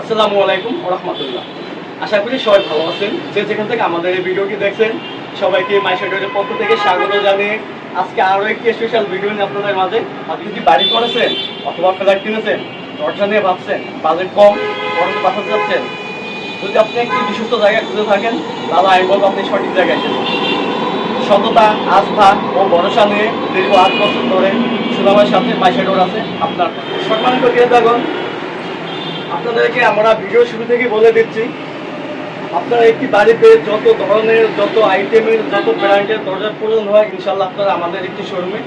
আসসালামু আলাইকুম রহমতুল্লাহ আশা করি সবাই ভালো আছেন। যে যেখান থেকে আমাদের এই ভিডিওটি দেখছেন, সবাইকে মাইশাডের পক্ষ থেকে স্বাগত জানিয়ে আজকে আরও একটি স্পেশাল ভিডিও নিয়ে আপনাদের মাঝে। আপনি কি বাড়ি করেছেন অথবা ফ্ল্যাট কিনেছেন? দরজা নিয়ে ভাবছেন বাজেট কম বরং বাসাতে যাচ্ছেন। যদি আপনি একটি বিশ্বস্ত জায়গায় খুঁজে থাকেন, তাহলে আমি বলব আপনি সঠিক জায়গায় এসেছেন সততা, আস্থা ও ভরসা নিয়ে দীর্ঘ আট বছর ধরে সুনামের সাথে মাইশাডোর আছে আপনার। সম্মানিত ক্রেতাগণ আপনাদেরকে আমরা ভিডিও শুরু থেকে বলে দিচ্ছি, আপনারা একটি বাড়িতে যত ধরনের, যত আইটেমের যত ব্র্যান্ডের দরজার প্রয়োজন হয় ইনশাল্লাহ আপনারা আমাদের একটি শোরুমে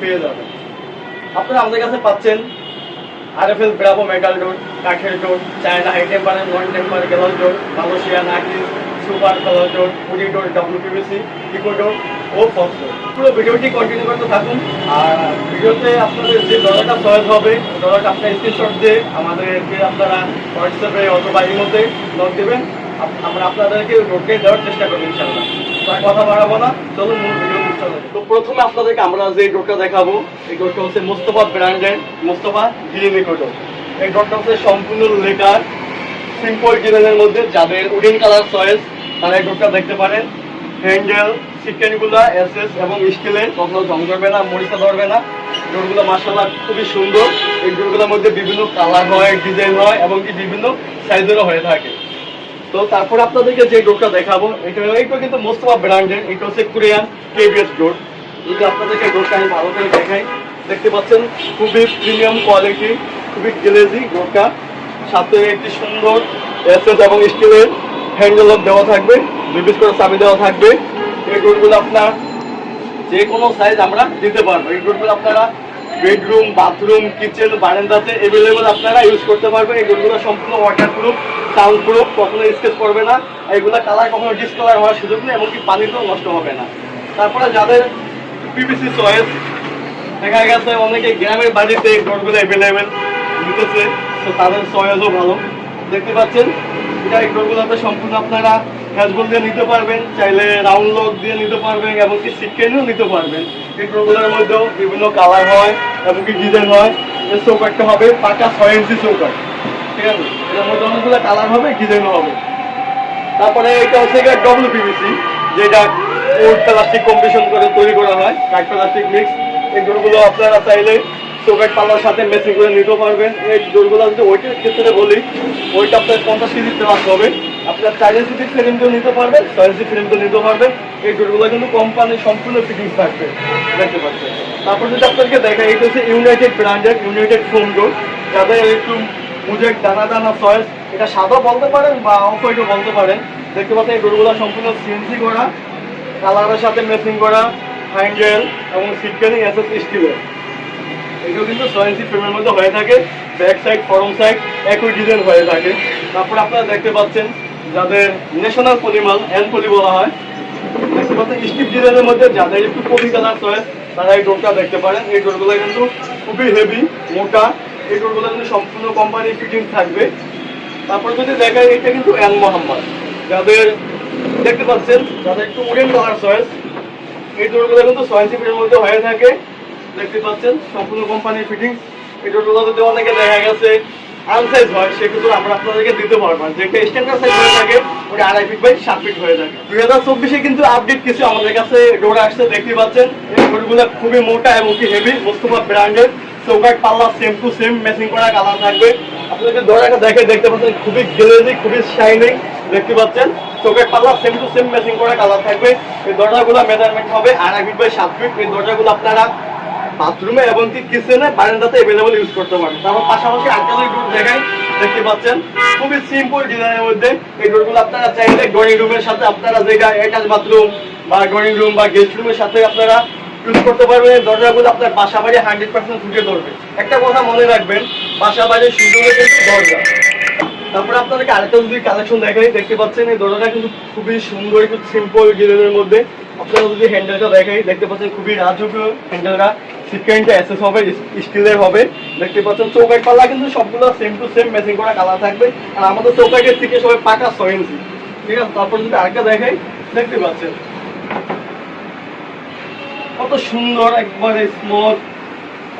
পেয়ে যাবেন। আপনারা আমাদের কাছে পাচ্ছেন আরএফএল ব্রাভো মেটাল ডোর কাঠের door China high টেম্পারের non temper glass door Malaysia নাকি সুপার কালার ডোর পুরি ডোর ডাব্লিউপিভিসি ইকো ডোর ও ডোর পুরো ভিডিওটি কন্টিনিউ করতে থাকুন। আর ভিডিওতে আপনাদের যে ডলারটা সহজ হবে ডলারটা আপনার স্ক্রিনশট দিয়ে আমাদেরকে আপনারা হোয়াটসঅ্যাপে অথবা ইমোতে নোট দেবেন। আমরা আপনাদেরকে নোটে দেওয়ার চেষ্টা করব ইনশাল্লাহ তো কথা বাড়াবো না, চলুন মূল ভিডিও তো প্রথমে আপনাদেরকে আমরা যে ডোরটা দেখাবো, এই ডোরটা হচ্ছে মোস্তফা ব্র্যান্ডের মোস্তফা গিরিমিকো ডোর এই ডোরটা হচ্ছে সম্পূর্ণ লেকার সিম্পল ডিজাইনের মধ্যে, যাদের উডিন কালার চয়েস তারা এই ডোরটা দেখতে পারেন। হ্যান্ডেল চিকেনগুলা এসএস এবং স্টিলের কখনো জং ধরবে না, মরিচা ধরবে না। ডোরগুলো মার্শাল্লাহ খুবই সুন্দর। এই ডোরগুলোর মধ্যে বিভিন্ন কালার হয়, ডিজাইন হয় এবং কি বিভিন্ন সাইজেরও হয়ে থাকে। তো তারপর আপনাদেরকে যে ডোরটা দেখাবো, এটা এইটা কিন্তু মোস্তফা ব্র্যান্ডের, এটা হচ্ছে কোরিয়ান কেবিএস ডোর যদি আপনাদেরকে ডোরটা আমি ভালো করে দেখাই, দেখতে পাচ্ছেন খুবই প্রিমিয়াম কোয়ালিটি খুবই গ্লেজি ডোরটা সাথে একটি সুন্দর এসএস এবং স্টিলের হ্যান্ডেল দেওয়া থাকবে দুই করে চাবি দেওয়া থাকবে। এই ডোরগুলো আপনার যে কোনো সাইজ আমরা দিতে পারব। এই ডোরগুলো আপনারা বেডরুম বাথরুম কিচেন বারান্দাতে এভেলেবেল আপনারা ইউজ করতে পারবেন। এই ডোরগুলো সম্পূর্ণ ওয়াটার প্রুফ সাউন্ড প্রুফ কখনো স্কেচ করবে না। এগুলো কালার কখনো ডিসকালার হওয়ার সুযোগ নেই, এমনকি পানিতেও নষ্ট হবে না। তারপরে যাদের পিভিসি চয়েস দেখা গেছে, অনেকে গ্রামের বাড়িতে এই ডোরগুলো অ্যাভেলেবেল নিতেছে তো তাদের চয়েসও ভালো। দেখতে পাচ্ছেন, এটা এই ডোরগুলোতে সম্পূর্ণ আপনারা হ্যাজবল দিয়ে নিতে পারবেন, চাইলে রাউন্ড লক দিয়ে নিতে পারবেন, এমনকি সিটকেনও নিতে পারবেন। এই ডোরগুলোর মধ্যেও বিভিন্ন কালার হয়, এমনকি ডিজাইন হয়। এই চৌকাটটা হবে পাকা ছয় ইঞ্চি চৌকাট ঠিক আছে? এটার মধ্যে অনেকগুলো কালার হবে ডিজাইনও হবে। তারপরে এটা হচ্ছে ডব্লিউ পিভিসি যেটা উড প্লাস্টিক কম্পিটিশন করে তৈরি করা হয় কাঠ প্লাস্টিক মিক্স এই ডোরগুলো আপনারা চাইলে চৌকাট পাল্লার সাথে মেশিন করে নিতে পারবেন। এই ডোরগুলো যদি ওইটার ক্ষেত্রে বলি ওইটা আপনার পঞ্চাশ কেজি প্লাস হবে। আপনার ইঞ্চি ফ্রেম দিয়ে নিতে পারবেন ফ্রেম দিয়ে নিতে পারবেন, এই ডোরগুলো কিন্তু কোম্পানির সম্পূর্ণ ফিটিংস থাকবে। দেখতে পাচ্ছেন। তারপর যদি আপনাদেরকে দেখা এটা হচ্ছে ইউনাইটেড ব্র্যান্ডের ইউনাইটেড ফোম ডোর যাদের একটু মুজের দানা দানা চয়েস এটা সাদা বলতে পারেন বা অফ হোয়াইটও বলতে পারেন। দেখতে পাচ্ছেন, এই গরুগুলো সম্পূর্ণ সিএনসি করা, কালারের সাথে ম্যাচিং করা হ্যান্ডেল এবং সিটকানি এসএস স্টিলের এগুলো কিন্তু সয়েন্সি ফ্রেমের মধ্যে হয়ে থাকে। ব্যাক সাইড ফরম সাইড একই ডিজাইন হয়ে থাকে। তারপর আপনারা দেখতে পাচ্ছেন যাদের ন্যাশনাল পলিমাল এন পলি বলা হয় পাচ্ছেন স্টিপ ডিজাইনের মধ্যে যাদের একটু কপি কালার চয়েস তারা এই ডোরটা দেখতে পারেন। এই ডোরগুলো কিন্তু খুবই হেভি মোটা। এই ডোরগুলো কিন্তু সম্পূর্ণ কোম্পানির ফিটিং থাকবে। তারপর যদি দেখায় এটা কিন্তু এন মোহাম্মদ যাদের, দেখতে পাচ্ছেন, যাদের একটু উডেন কালার চয়েস এই ডোরগুলো কিন্তু ছয় ইঞ্চির মধ্যে হয়ে থাকে। দেখতে পাচ্ছেন, সম্পূর্ণ কোম্পানির ফিটিং এই ডোরগুলো যদি অনেকে দেখা গেছে আনসাইজ হয় সেক্ষেত্রে আমরা আপনাদেরকে দিতে পারব না। যেটা স্ট্যান্ডার্ড সাইজ হয়ে থাকে, ওটা আড়াই ফিট বাই সাত ফিট হয়ে থাকে। দুই হাজার চব্বিশে কিন্তু আপডেট কিছু আমাদের কাছে ডোর আসছে, দেখতে পাচ্ছেন। এই খুবই মোটা এবং কি হেভি মোস্তফা ব্র্যান্ডের চৌকাট পাল্লা সেম টু সেম ম্যাচিং করা কালার থাকবে। আপনাদের দরজাটা দেখে দেখতে পাচ্ছেন, খুবই গ্লেজি খুবই শাইনিং দেখতে পাচ্ছেন। চোখের পাল্লা সেম টু সেম ম্যাচিং করা কালার থাকবে। এই দরজাগুলো মেজারমেন্ট হবে আড়াই ফিট বাই সাত ফিট এই দরজাগুলো আপনারা বাথরুমে এবং কি কিচেনে বারান্দাতে অ্যাভেলেবল ইউজ করতে পারেন তারপর পাশাপাশি যদি ডোর দেখাই, দেখতে পাচ্ছেন? খুবই সিম্পল ডিজাইনের মধ্যে এই ডোরগুলো আপনারা চাইলে ড্রয়িং রুমের সাথে আপনারা যেটা অ্যাটাচ বাথরুম বা ড্রয়িং রুম বা গেস্ট রুমের সাথে আপনারা ইউজ করতে পারবেন। দরজাগুলো আপনার বাসা বাড়ি হান্ড্রেড পার্সেন্ট ফুটে ধরবে। একটা কথা মনে রাখবেন বাসা বাড়ির সুন্দর কিন্তু দরজা। তারপরে আপনাদেরকে আরেকটা যদি কালেকশন দেখাই, দেখতে পাচ্ছেন এই দরজাটা কিন্তু খুবই সুন্দর একটু সিম্পল ডিজাইনের মধ্যে। আপনারা যদি হ্যান্ডেলটা দেখাই, দেখতে পাচ্ছেন খুবই রাজকীয় হ্যান্ডেলটা সিকেন্ডটা অ্যাসেস হবে স্টিলের হবে। দেখতে পাচ্ছেন চৌকাট পাল্লা কিন্তু সবগুলো সেম টু সেম ম্যাচিং করা কালার থাকবে। আর আমাদের চৌকাটের থেকে সবাই পাকা ছয় ইঞ্চি ঠিক আছে, তারপর যদি আরেকটা দেখাই, দেখতে পাচ্ছেন। কত সুন্দর, একবারে স্মুথ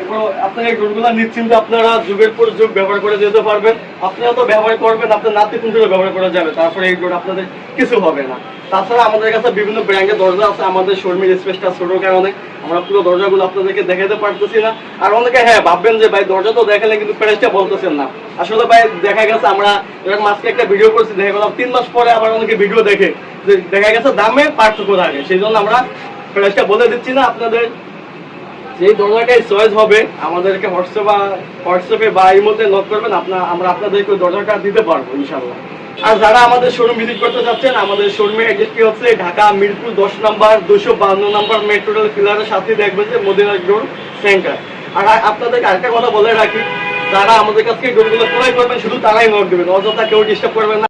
এরপর আপনারা এই আপনারা যুগের পর যুগ ব্যবহার করে যেতে পারবেন। আপনারা তো ব্যবহার করবেন, আপনার ব্যবহার করা যাবে। তারপরে এই আপনাদের কিছু হবে না। তাছাড়া আমাদের কাছে বিভিন্ন ব্র্যান্ডের দরজা আছে, আমাদের স্পেসটা ছোটোর কারণে আমরা পুরো দরজাগুলো আপনাদেরকে দেখাতে পারতেছি না। আর অনেকে হ্যাঁ ভাববেন যে, ভাই, দরজা তো দেখালে কিন্তু বলতেছেন না। আসলে ভাই, দেখা গেছে আমরা এরকম আজকে একটা ভিডিও করছি, দেখা গেলাম তিন মাস পরে আবার অনেকে ভিডিও দেখে। যে দেখা গেছে দামে পার্থক্য থাকে, সেই জন্য আমরা প্রাইসটা বলে দিচ্ছি না আপনাদের। যেই দরজাটাই চয়েস হবে, আমাদেরকে হোয়াটসঅ্যাপে হোয়াটসঅ্যাপে বা এই মধ্যে করবেন আপনার আমরা আপনাদেরকে দরজাটা দিতে পারব ইনশাল্লাহ আর যারা আমাদের শোরুম ভিজিট করতে আমাদের শোরুমের অ্যাড্রেসটি হচ্ছে? ঢাকা মিরপুর দশ নম্বর, দুশো বান্ন নম্বর মেট্রো ফিলারের সাথে দেখবেন যে সেন্টার আর আপনাদেরকে আরেকটা কথা বলে রাখি, যারা আমাদের কাছ থেকে ডোরগুলো ক্রয় করবেন, শুধু তারাই নোট দেবেন, অযথা কেউ ডিস্টার্ব করবেন না।